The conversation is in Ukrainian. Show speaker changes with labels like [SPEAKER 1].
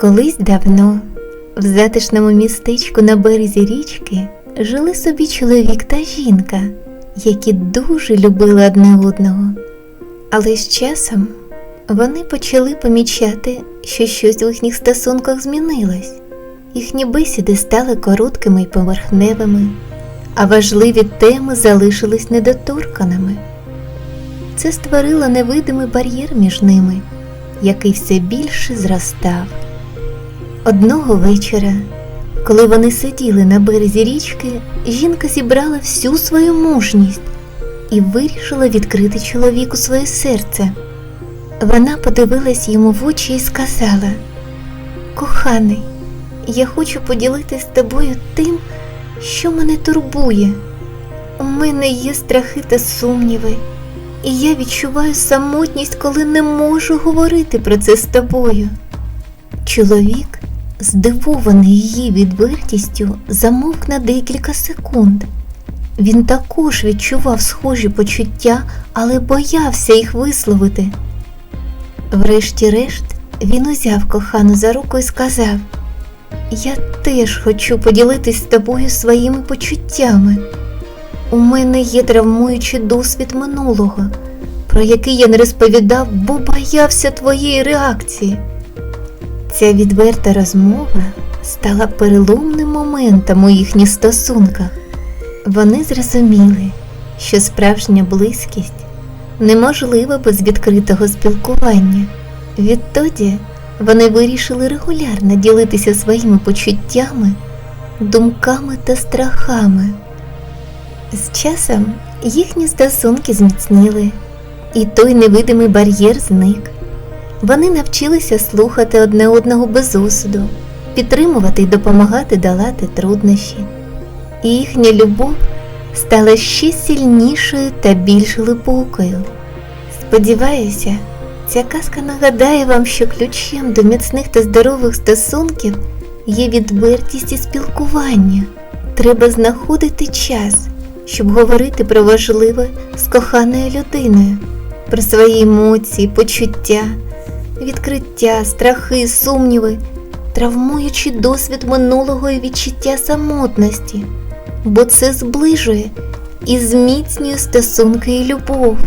[SPEAKER 1] Колись давно в затишному містечку на березі річки жили собі чоловік та жінка, які дуже любили одне одного. Але з часом вони почали помічати, що щось у їхніх стосунках змінилось. Їхні бесіди стали короткими й поверхневими, а важливі теми залишились недоторканими. Це створило невидимий бар'єр між ними, який все більше зростав. Одного вечора, коли вони сиділи на березі річки, жінка зібрала всю свою мужність і вирішила відкрити чоловіку своє серце. Вона подивилась йому в очі і сказала: Коханий, я хочу поділитися з тобою тим, що мене турбує. У мене є страхи та сумніви, і я відчуваю самотність, коли не можу говорити про це з тобою. Чоловік, здивований її відвертістю, замовк на декілька секунд. Він також відчував схожі почуття, але боявся їх висловити. Врешті-решт, він узяв кохану за руку і сказав: Я теж хочу поділитись з тобою своїми почуттями. У мене є травмуючий досвід минулого, про який я не розповідав, бо боявся твоєї реакції. Ця відверта розмова стала переломним моментом у їхніх стосунках. Вони зрозуміли, що справжня близькість неможлива без відкритого спілкування. Відтоді вони вирішили регулярно ділитися своїми почуттями, думками та страхами. З часом їхні стосунки зміцніли, і той невидимий бар'єр зник. Вони навчилися слухати одне одного без осуду, підтримувати й допомагати долати труднощі. І їхня любов стала ще сильнішою та більш глибокою. Сподіваюся, ця казка нагадає вам, що ключем до міцних та здорових стосунків є відвертість і спілкування. Треба знаходити час, щоб говорити про важливе з коханою людиною, про свої емоції, почуття, відкриття, страхи, сумніви, травмуючи досвід минулого і відчуття самотності, бо це зближує і зміцнює стосунки і любов.